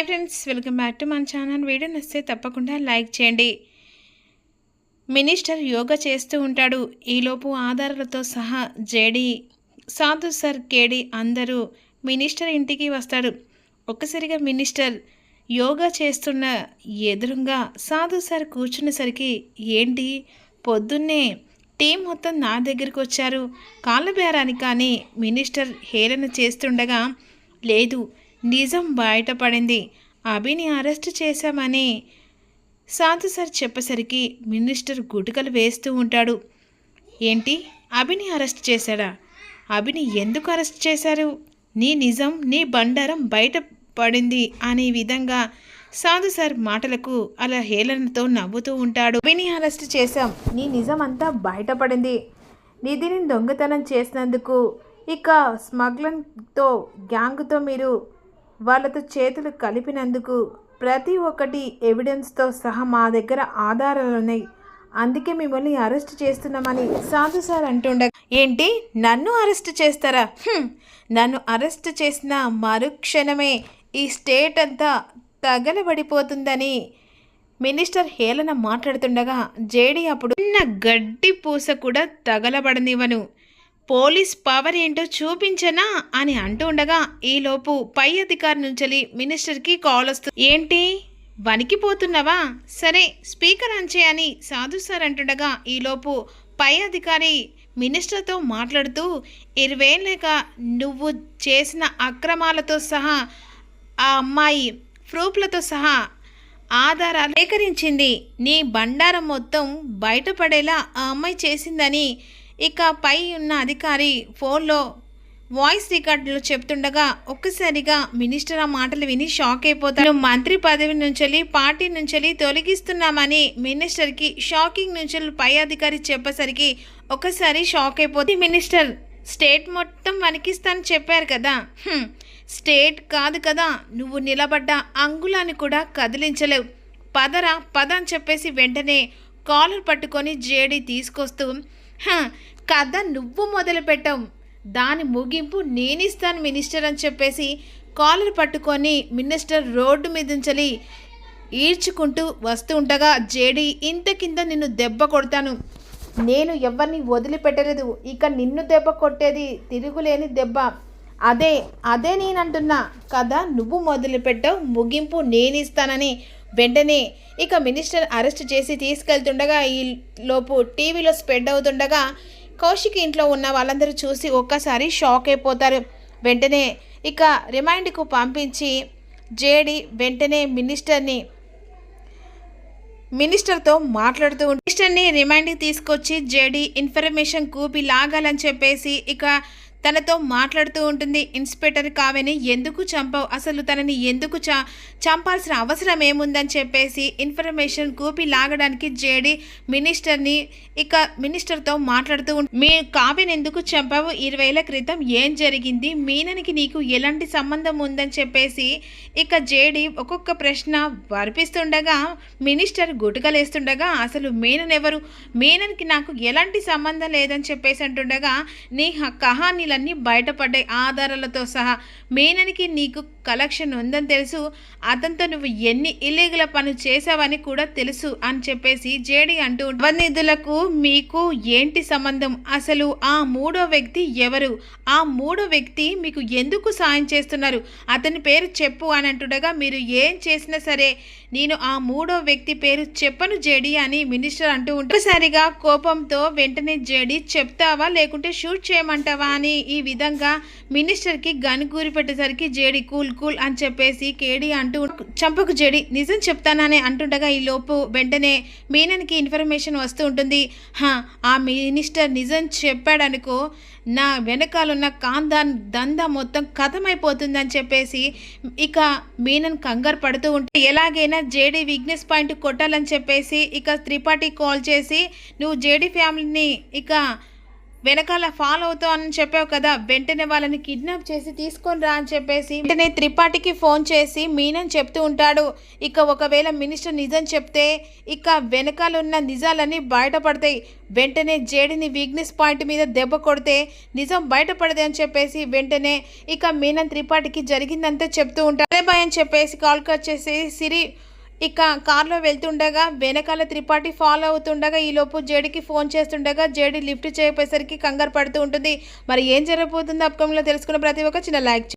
Hi friends welcome back to మన channel. Video నచ్చితే తప్పకుండా లైక్ చేయండి. మినిస్టర్ యోగా చేస్తూ ఉంటాడు. ఈలోపు ఆధారాలతో సహా జేడి సాధు సార్ కేడి అందరూ మినిస్టర్ ఇంటికి వస్తాడు ఒక్కసారిగా మినిస్టర్ యోగా చేస్తున్న ఎదురుగా సాధు సార్ కూర్చునేసరికి ఏంటి? పొద్దున్నే టీం మొత్తం నా దగ్గరికి వచ్చారు. కాళ్ళ బేరాని కానీ మినిస్టర్ హేళన చేస్తుండగా లేదు నిజం బయటపడింది. అభిని అరెస్ట్ చేశామని సాధు సార్ చెప్పేసరికి మినిస్టర్ గుటుకలు వేస్తూ ఉంటాడు. ఏంటి? అభిని అరెస్ట్ చేశాడా? అభిని ఎందుకు అరెస్ట్ చేశారు? నీ నిజం నీ బండారం బయట పడింది అనే విధంగా సాధు సార్ మాటలకు అలా హేళనతో నవ్వుతూ ఉంటాడు. అభిని అరెస్ట్ చేశాం. నీ నిజం అంతా బయటపడింది. నిధిని దొంగతనం చేసినందుకు ఇక స్మగ్లంతో గ్యాంగ్తో మీరు వాళ్ళతో చేతులు కలిపినందుకు ప్రతి ఒక్కటి ఎవిడెన్స్తో సహా మా దగ్గర ఆధారాలు ఉన్నాయి. అందుకే మిమ్మల్ని అరెస్ట్ చేస్తున్నామని సాధు సార్ అంటుండగా ఏంటి? నన్ను అరెస్ట్ చేస్తారా? నన్ను అరెస్ట్ చేసిన మరుక్షణమే ఈ స్టేట్ అంతా తగలబడిపోతుందని మినిస్టర్ హేళన మాట్లాడుతుండగా జేడీ అప్పుడు చిన్న గడ్డి పూస కూడా తగలబడనివ్వను. పోలీస్ పవర్ ఏంటో చూపించనా అని అంటూ ఉండగా ఈలోపు పై అధికారి నుంచి మినిస్టర్కి కాల్ వస్తుంది ఏంటి? వణికిపోతున్నావా? సరే స్పీకర్ అంచే అని సాధు సార్ అంటుండగా ఈలోపు పై అధికారి మినిస్టర్తో మాట్లాడుతూ ఇరవేళ్ళక నువ్వు చేసిన అక్రమాలతో సహా ఆ అమ్మాయి ప్రూఫ్లతో సహా ఆధారాలు సేకరించింది. నీ బండారం మొత్తం బయటపడేలా ఆ అమ్మాయి చేసిందని ఇక పై ఉన్న అధికారి ఫోన్లో వాయిస్ రికార్డులు చెప్తుండగా ఒక్కసారిగా మినిస్టర్ ఆ మాటలు విని షాక్ అయిపోతాడు మంత్రి పదవి నుంచి పార్టీ నుంచి తొలగిస్తున్నామని మినిస్టర్కి షాకింగ్ నుంచి పై అధికారి చెప్పేసరికి ఒక్కసారి షాక్ అయిపోతుంది మినిస్టర్ స్టేట్ మొత్తం వణికిస్తాను చెప్పారు కదా. స్టేట్ కాదు కదా. నువ్వు నిలబడ్డ అంగుళాన్ని కూడా కదిలించలేవు. పదరా పద అని చెప్పేసి వెంటనే కాలర్ పట్టుకొని జేడీ తీసుకొస్తూ కథ నువ్వు మొదలు పెట్టావు దాని ముగింపు నేనిస్తాను మినిస్టర్ అని చెప్పేసి కాలర్ పట్టుకొని మినిస్టర్ రోడ్డు మీదించలి ఈడ్చుకుంటూ వస్తూ ఉండగా జేడి ఇంత కింద నిన్ను దెబ్బ కొడతాను. నేను ఎవరిని వదిలిపెట్టలేదు. ఇక నిన్ను దెబ్బ కొట్టేది తిరుగులేని దెబ్బ. అదే అదే నేనంటున్నా. కదా నువ్వు మొదలుపెట్టావు ముగింపు నేను ఇస్తానని వెంటనే ఇక మినిస్టర్ అరెస్ట్ చేసి తీసుకెళ్తుండగా ఈ లోపు టీవీలో స్ప్రెడ్ అవుతుండగా కౌశిక్ ఇంట్లో ఉన్న వాళ్ళందరూ చూసి ఒక్కసారి షాక్ అయిపోతారు. వెంటనే ఇక రిమైండ్కు పంపించి జేడి వెంటనే మినిస్టర్ని మినిస్టర్తో మాట్లాడుతూ మినిస్టర్ని రిమైండ్కి తీసుకొచ్చి జేడి ఇన్ఫర్మేషన్ కూపి లాగాలని చెప్పేసి ఇక తనతో మాట్లాడుతూ ఉంటుంది. ఇన్స్పెక్టర్ కావేని ఎందుకు చంపావు? అసలు తనని ఎందుకు చ చంపాల్సిన అవసరం ఏముందని చెప్పేసి ఇన్ఫర్మేషన్ కూపి లాగడానికి జేడి మినిస్టర్ని ఇక మినిస్టర్తో మాట్లాడుతూ మీ కావ్యని ఎందుకు చంపావు? ఇరవై క్రితం ఏం జరిగింది? మీననికి నీకు ఎలాంటి సంబంధం ఉందని చెప్పేసి ఇక జేడి ఒక్కొక్క ప్రశ్న వర్పిస్తుండగా మినిస్టర్ గుటకలేస్తుండగా అసలు మీనన్ ఎవరు మీనన్కి నాకు ఎలాంటి సంబంధం లేదని చెప్పేసి అంటుండగా నీ హ- కహానీలన్నీ బయటపడ్డాయి. ఆధారాలతో సహా మేననికి నీకు కలెక్షన్ ఉందని తెలుసు. అతనితో నువ్వు ఎన్ని ఇల్లీగల పనులు చేశావని కూడా తెలుసు అని చెప్పేసి జేడి అంటూ నిధులకు మీకు ఏంటి సంబంధం? అసలు ఆ మూడో వ్యక్తి ఎవరు? ఆ మూడో వ్యక్తి మీకు ఎందుకు సాయం చేస్తున్నారు? అతని పేరు చెప్పు అని అంటుండగా మీరు ఏం చేసినా సరే నేను ఆ మూడో వ్యక్తి పేరు చెప్పను జేడి అని మినిస్టర్ అంటూ ఒక్కసారిగా కోపంతో వెంటనే జేడి చెప్తావా? లేకుంటే షూట్ చేయమంటావా? అని ఈ విధంగా మినిస్టర్కి గన్ కూరి పెట్టేసరికి జేడి కూల్ కూల్ అని చెప్పేసి కేడి అంటూ చంపకు జేడి నిజం చెప్తానని అంటుండగా ఈ లోపు వెంటనే మీనన్కి ఇన్ఫర్మేషన్ వస్తూ ఉంటుంది. ఆ మినిస్టర్ నిజం చెప్పాడనుకో నా వెనకాలన్న కాందాన్ దందా మొత్తం కథమైపోతుందని చెప్పేసి ఇక మీనన్ కంగారు పడుతూ ఉంటే ఎలాగైనా జేడీ వీక్నెస్ పాయింట్ కొట్టాలని చెప్పేసి ఇక త్రిపాఠి కాల్ చేసి నువ్వు జేడీ ఫ్యామిలీని ఇక వెనకాల ఫాలో అవుతావు అని చెప్పావు కదా వెంటనే వాళ్ళని కిడ్నాప్ చేసి తీసుకొని రా అని చెప్పేసి వెంటనే త్రిపాఠికి ఫోన్ చేసి మీనని చెప్తూ ఉంటాడు. ఇక ఒకవేళ మినిస్టర్ నిజం చెప్తే ఇక వెనకాల ఉన్న నిజాలన్నీ బయటపడతాయి. వెంటనే జేడిని వీక్నెస్ పాయింట్ మీద దెబ్బ కొడితే నిజం బయటపడదే అని చెప్పేసి వెంటనే ఇక మీనన్ త్రిపాఠికి జరిగిందంతా చెప్తూ ఉంటాడు. అదే భయం చెప్పేసి కాల్ కట్ చేసి సిరి ఇక కార్లో వెళ్తుండగా వెనకాల త్రిపాఠి ఫాలో అవుతుండగా ఈలోపు జేడికి ఫోన్ చేస్తుండగా జేడి లిఫ్ట్ చేయపోయేసరికి కంగారు పడుతూ ఉంటుంది. మరి ఏం జరగబోతుందో అప్కమింగ్లో తెలుసుకున్న ప్రతి ఒక్క చిన్న లైక్